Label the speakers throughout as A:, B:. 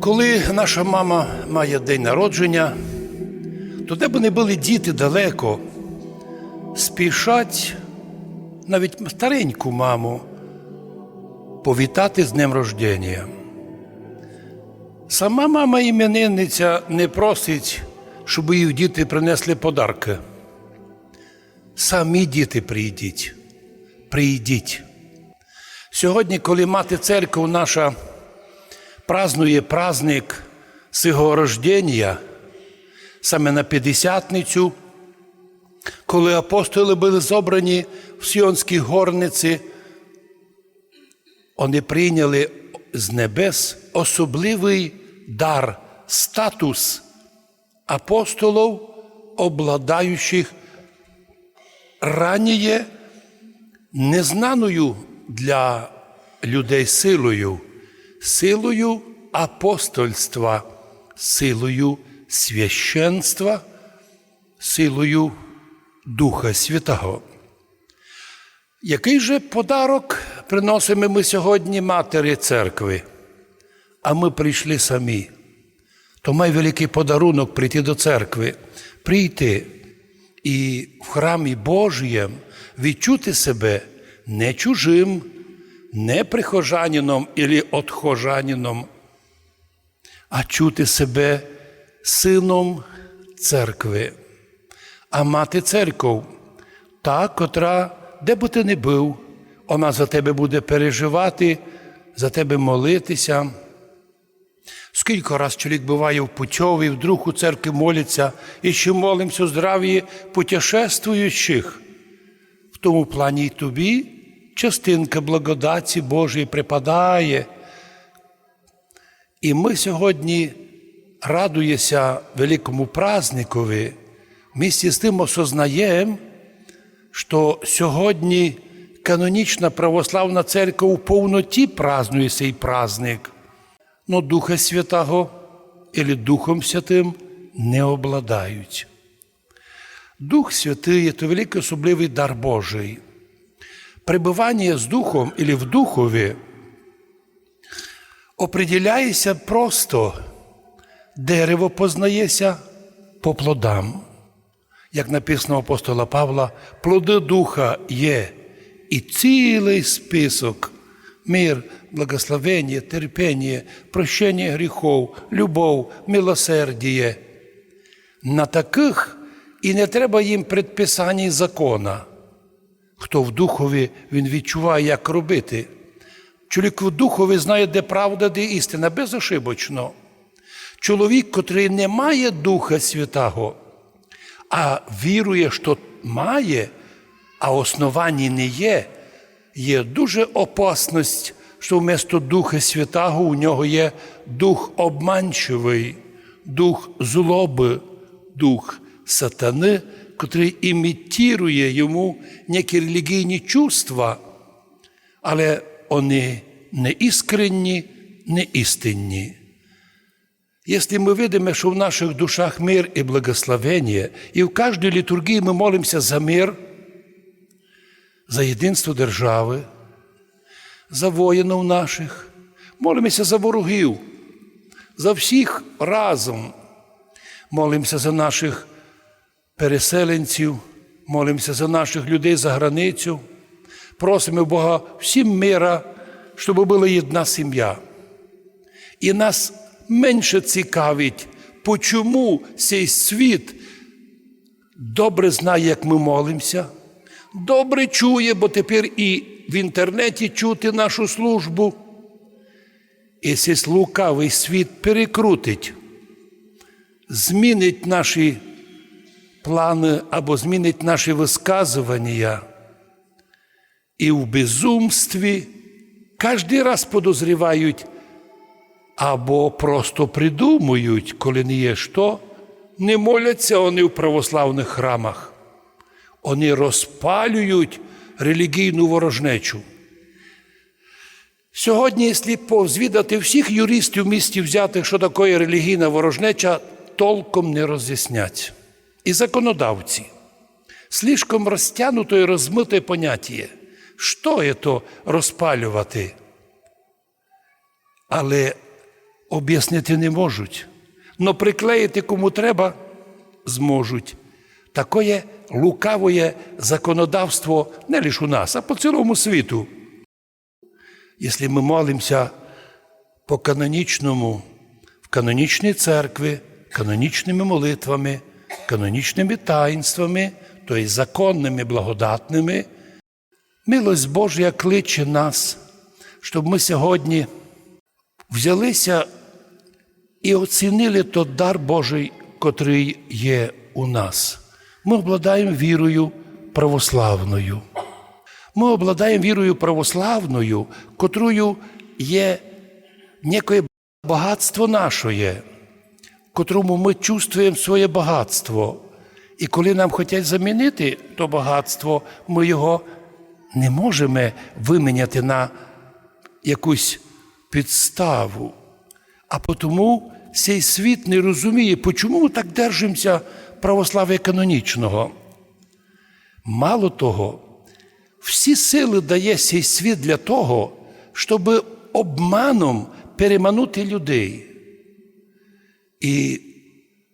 A: Коли наша мама має день народження, то де б не були діти далеко, спішать навіть стареньку маму повітати з днем рождення. Сама мама іменинниця не просить, щоб її діти принесли подарки. Самі діти прийдіть, прийдіть. Сьогодні, коли мати церква наша празднує праздник свого рождення, саме на П'ятдесятницю, коли апостоли були зобрані в Сіонській горниці, вони прийняли з небес особливий дар, статус апостолів, обладаючих раніє незнаною для людей силою, силою апостольства, силою священства, силою Духа Святого. Який же подарок приносимо ми сьогодні Матері церкви? А ми прийшли самі. То май великий подарунок прийти до церкви, прийти і в храмі Божієм відчути себе не чужим, не прихожанином або отхожанином, а чути себе сином церкви. А мати церков, та, котра, де би ти не був, вона за тебе буде переживати, за тебе молитися. Скільки раз чоловік буває в путьові, вдруг у церкві моляться, і ще молимося здрав'ї путешествуючих. В тому плані й тобі частинка благодаті Божої припадає. І ми сьогодні радуємося великому праздникові, місті з тим осознаємо, що сьогодні канонічна православна церква у повноті празднує цей праздник но Духа Святого или Духом Святим не обладають. Дух Святий це великий особливий дар Божий. Пребування з Духом или в Духові определяється просто дерево познається по плодам. Як написано апостола Павла, плоди Духа є і цілий список мир, благословение, терпение, прощение гріхов, любов, милосердіє. На таких і не треба їм предписань закона. Хто в духові, він відчуває, як робити. Чоловік в духові знає, де правда, де істина, безошибочно. Чоловік, котрий не має Духа Святого, а вірує, що має, а основані не є, є дуже опасність, що вместо Духа Святого у нього є дух обманчивий, дух злоби, дух сатани, котрий імітірує йому некі релігійні чувства, але вони не іскренні, не істинні. Если мы видим, что в наших душах мир и благословение, и в каждой литургии мы молимся за мир, за єдинство держави, за воїнів наших, молимося за ворогів, за всіх разом. Молимося за наших переселенців, молимося за наших людей за границю, просимо Бога всім мира, щоб була одна сім'я. І нас менше цікавить, почому цей світ добре знає, як ми молимося добре чує, бо тепер і в інтернеті чути нашу службу. І цей лукавий світ перекрутить, змінить наші плани або змінить наші висказування. І в безумстві кожен раз подозрівають або просто придумують, коли не є що, не моляться вони в православних храмах. Вони розпалюють релігійну ворожнечу. Сьогодні, якщо позвідати всіх юристів в місті взятих, що таке релігійна ворожнеча, толком не роз'яснять. І законодавці. Слишком розтягнуто і розмите поняття. Що є то розпалювати? Але об'яснити не можуть, но приклеїти кому треба зможуть. Такое лукавое законодавство не лише у нас, а по цілому світу. Якщо ми молимося по канонічному, в канонічній церкві, канонічними молитвами, канонічними таїнствами, тобто законними, благодатними, милость Божа кличе нас, щоб ми сьогодні взялися і оцінили той дар Божий, котрий є у нас. Ми обладаємо вірою православною. Ми обладаємо вірою православною, котрою є некое багатство наше, котрому ми чувствуємо своє багатство. І коли нам хочуть замінити то багатство, ми його не можемо виміняти на якусь підставу. А тому цей світ не розуміє, чому ми так держимося православ'я канонічного. Мало того, всі сили дає цей світ для того, щоб обманом переманути людей. І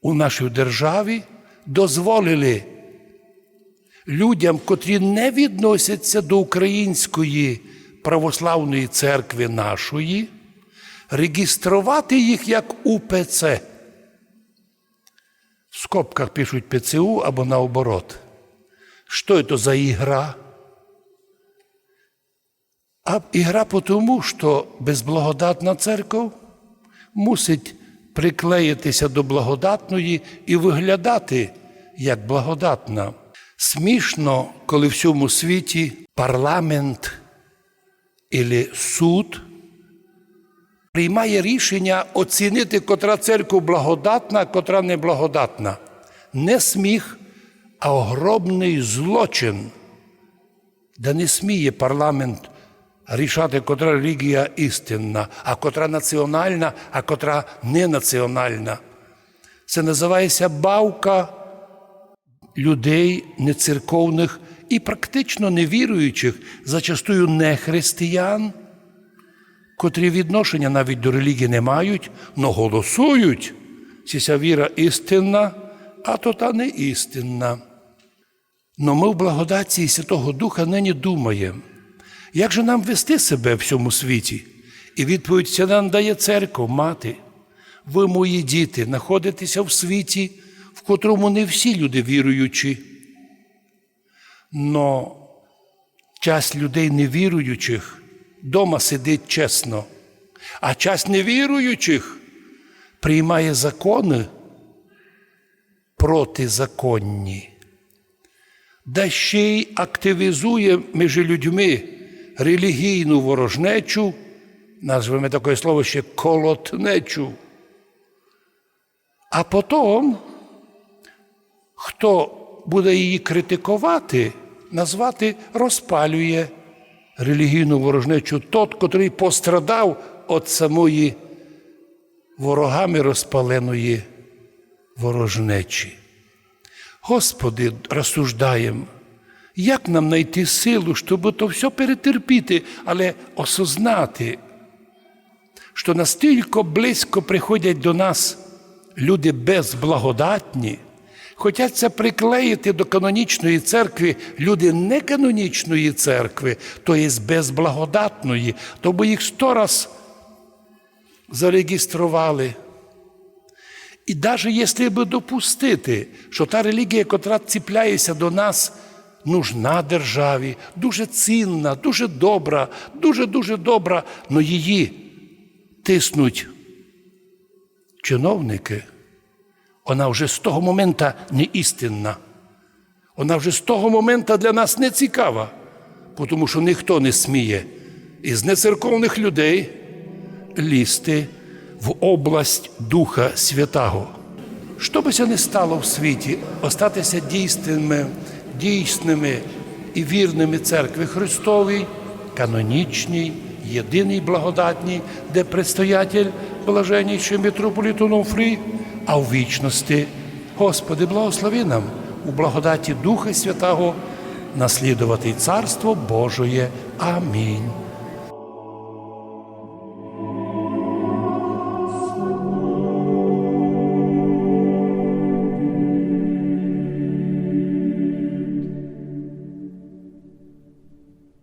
A: у нашій державі дозволили людям, котрі не відносяться до Української православної церкви нашої, реєструвати їх як УПЦ. В скобках пишуть ПЦУ або наоборот. Що це за ігра? А ігра тому, що безблагодатна церква мусить приклеїтися до благодатної і виглядати як благодатна. Смішно, коли в цьому світі парламент і суд приймає рішення оцінити, котра церква благодатна, котра неблагодатна. Не сміх, а огромний злочин, де не сміє парламент рішати, котра релігія істинна, а котра національна, а котра не національна. Це називається бавка людей нецерковних і практично невіруючих, зачастую не християн, котрі відношення навіть до релігії не мають, но голосують, чи ця віра істинна, а то та не істинна. Но ми в благодаті Святого Духа нині думаємо, як же нам вести себе в цьому світі? І відповідь ця нам дає церква, мати. Ви, мої діти, знаходитеся в світі, в котрому не всі люди віруючі. Но часть людей невіруючих дома сидить чесно, а часть невіруючих приймає закони протизаконні, да ще й активізує між людьми релігійну ворожнечу, назвемо таке слово ще колотнечу. А потім, хто буде її критикувати, назвати розпалює релігійну ворожнечу тот, котрий пострадав від самої ворогами розпаленої ворожнечі. Господи, розсуждаємо, як нам знайти силу, щоб то все перетерпіти, але осознати, що настільки близько приходять до нас люди безблагодатні, хочуть це приклеїти до канонічної церкви люди неканонічної церкви, то є безблагодатної, то би їх сто раз зареєстрували. І навіть якщо би допустити, що та релігія, котра ціпляється до нас, нужна державі, дуже цінна, дуже добра, дуже-дуже добра, але її тиснуть чиновники, вона вже з того моменту не істинна. Вона вже з того моменту для нас не цікава, тому що ніхто не сміє із нецерковних людей лізти в область Духа Святого. Що би це не стало в світі, остатися дійсними, дійсними і вірними церкви Христовій, канонічній, єдиній благодатній, де предстоятель блаженніший митрополіт Онуфрій, а в вічності, Господи, благослови нам у благодаті Духа Святого наслідувати Царство Божоє. Амінь.